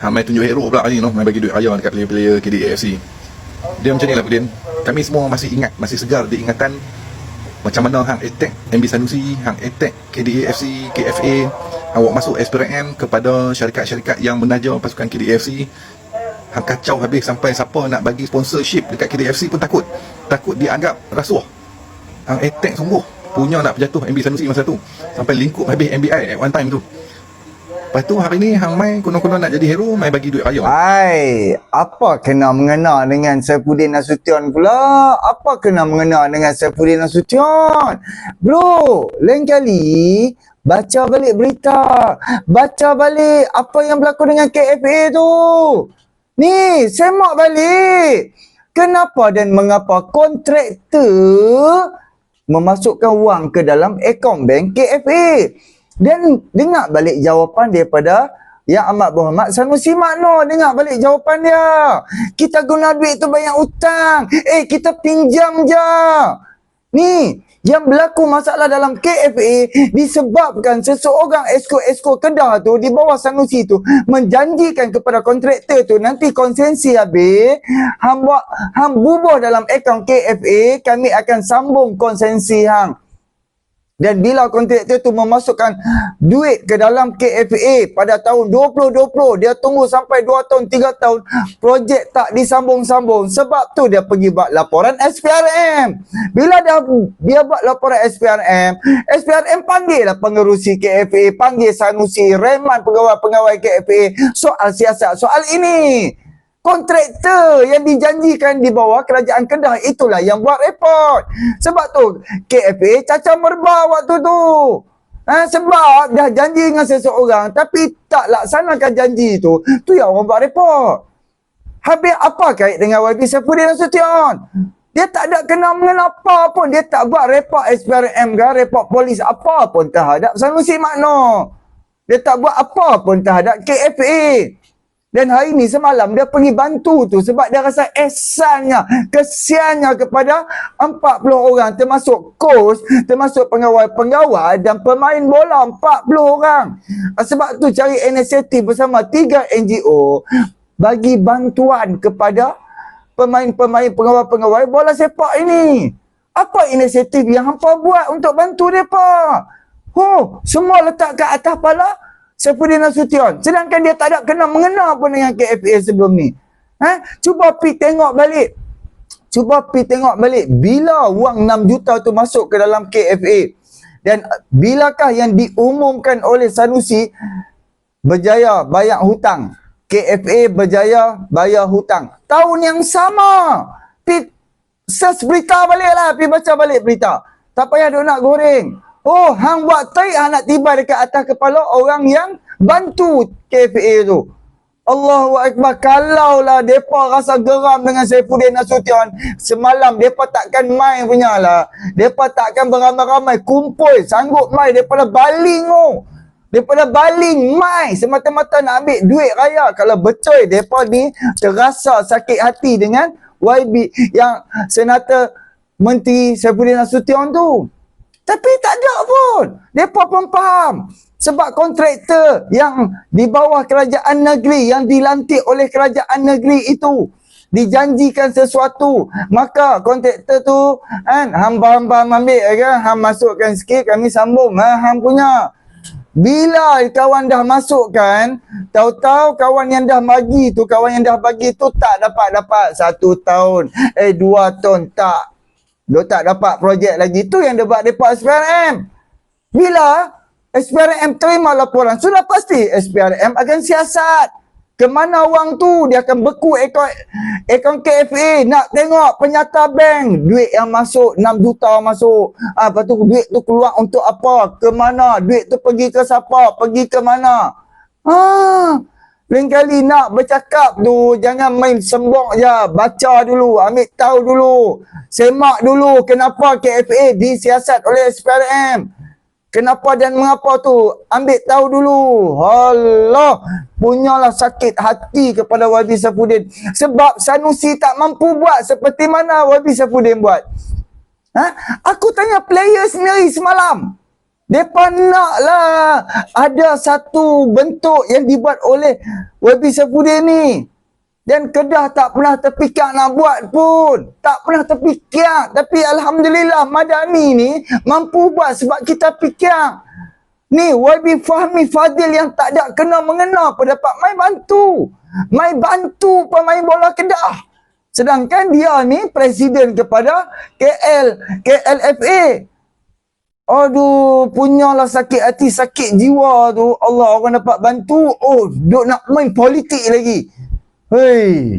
Ha, main tunjuk hero pula ni noh, main bagi duit raya dekat player-player KDAFC. Dia macam ni lah Pudin. Kami semua masih ingat, masih segar di ingatan macam mana hang attack MB Sanusi, hang attack KDAFC, KFA, awak masuk SPRM kepada syarikat-syarikat yang menaja pasukan KDAFC. Hang kacau habis sampai siapa nak bagi sponsorship dekat KDAFC pun takut. Takut dianggap rasuah. Hang attack sungguh. Punya nak berjatuh MB Sanusi masa tu. Sampai lingkup habis MBI at one time tu. Lepas tu hari ni hang main konon-konon nak jadi hero, main bagi duit raya. Hai, apa kena mengena dengan Saifuddin Nasution pula? Apa kena mengena dengan Saifuddin Nasution? Bro, lain kali baca balik berita. Baca balik apa yang berlaku dengan KFA tu. Ni, semak balik. Kenapa dan mengapa kontraktor memasukkan wang ke dalam akaun bank KFA? Dan dengar balik jawapan daripada yang Ahmad Muhammad Sanusi Makno dengar balik jawapan dia. Kita guna duit tu banyak utang. Eh, kita pinjam je. Ni, yang berlaku masalah dalam KFA disebabkan seseorang esko-esko Kedah tu di bawah Sanusi tu menjanjikan kepada kontraktor tu nanti konsensi habis hang buat hang bubuh dalam akaun KFA kami akan sambung konsensi hang dan bila kontraktor tu memasukkan duit ke dalam KFA pada tahun 2020, dia tunggu sampai 2 tahun, 3 tahun, projek tak disambung-sambung. Sebab tu dia pergi buat laporan SPRM. Bila dia dia buat laporan SPRM, SPRM panggil lah pengerusi KFA, panggil Sanusi, reman pegawai-pegawai KFA soal siasat, soal ini. Kontraktor yang dijanjikan di bawah kerajaan Kedah itulah yang buat report. Sebab tu KFA cacah merbah waktu tu. Ha, sebab dah janji dengan seseorang tapi tak laksanakan janji tu. Tu yang orang buat report. Habis apa kait dengan YB Saifuddin Nasution? Dia tak ada kena mengena apa pun. Dia tak buat report SPRM ke, report polis apa pun terhadap Sanusi Makno. Dia tak buat apa pun terhadap KFA. Dan hari ni semalam dia pergi bantu tu sebab dia rasa esannya, kesiannya kepada 40 orang termasuk coach, termasuk pengawal-pengawal dan pemain bola 40 orang. Ah, Sebab tu cari inisiatif bersama tiga NGO bagi bantuan kepada pemain-pemain pengawal-pengawal bola sepak ini. Apa inisiatif yang hampa buat untuk bantu mereka? Oh, semua letak kat atas pala Saifuddin Nasution. Sedangkan dia tak ada kena mengena pun dengan KFA sebelum ni. Ha? Cuba pi tengok balik. Cuba pi tengok balik. Bila wang 6 juta tu masuk ke dalam KFA. Dan bilakah yang diumumkan oleh Sanusi berjaya bayar hutang. KFA berjaya bayar hutang. Tahun yang sama. Pi search berita balik lah. Pi baca balik berita. Tak payah duk nak goreng. Oh, hang buat taik hang nak tiba dekat atas kepala orang yang bantu KFA tu. Allahu Akbar. Kalaulah mereka rasa geram dengan Saifuddin Nasution, semalam mereka takkan main punya lah. Mereka takkan beramai-ramai kumpul, sanggup main daripada baling tu. Daripada baling, mai semata-mata nak ambil duit raya. Kalau betul mereka ni terasa sakit hati dengan YB yang Senator Menteri Saifuddin Nasution tu. Tapi tak ada pun. Mereka pun faham. Sebab kontraktor yang di bawah kerajaan negeri, yang dilantik oleh kerajaan negeri itu, dijanjikan sesuatu. Maka kontraktor tu, kan, hamba-hamba ambil, kan, ham masukkan sikit, kami sambung. Ha, ham punya. Bila kawan dah masukkan, tahu-tahu kawan yang dah bagi tu, kawan yang dah bagi tu tak dapat-dapat satu tahun, eh dua tahun, tak. Dia tak dapat projek lagi. Itu yang dia buat depa SPRM. Bila SPRM terima laporan, sudah pasti SPRM akan siasat. Ke mana wang tu? Dia akan beku akaun, akaun KFA. Nak tengok penyata bank. Duit yang masuk, 6 juta masuk. Ah, lepas tu duit tu keluar untuk apa? Ke mana? Duit tu pergi ke siapa? Pergi ke mana? Ah, lain kali nak bercakap tu jangan main sembok je. Baca dulu, ambil tahu dulu. Semak dulu kenapa KFA disiasat oleh SPRM. Kenapa dan mengapa tu? Ambil tahu dulu. Allah, punyalah sakit hati kepada Wabi Saifuddin. Sebab Sanusi tak mampu buat seperti mana Wabi Saifuddin buat. Ha? Aku tanya player sendiri semalam. Mereka naklah ada satu bentuk yang dibuat oleh YB Saifuddin ni. Dan Kedah tak pernah terfikir nak buat pun. Tak pernah terfikir. Tapi Alhamdulillah Madani ni mampu buat sebab kita fikir. Ni YB Fahmi Fadil yang tak ada kena mengena pun dapat main bantu. Main bantu pemain bola Kedah. Sedangkan dia ni presiden kepada KL, KLFA. Aduh, punyalah sakit hati, sakit jiwa tu. Allah orang dapat bantu. Oh, duk nak main politik lagi. Hei.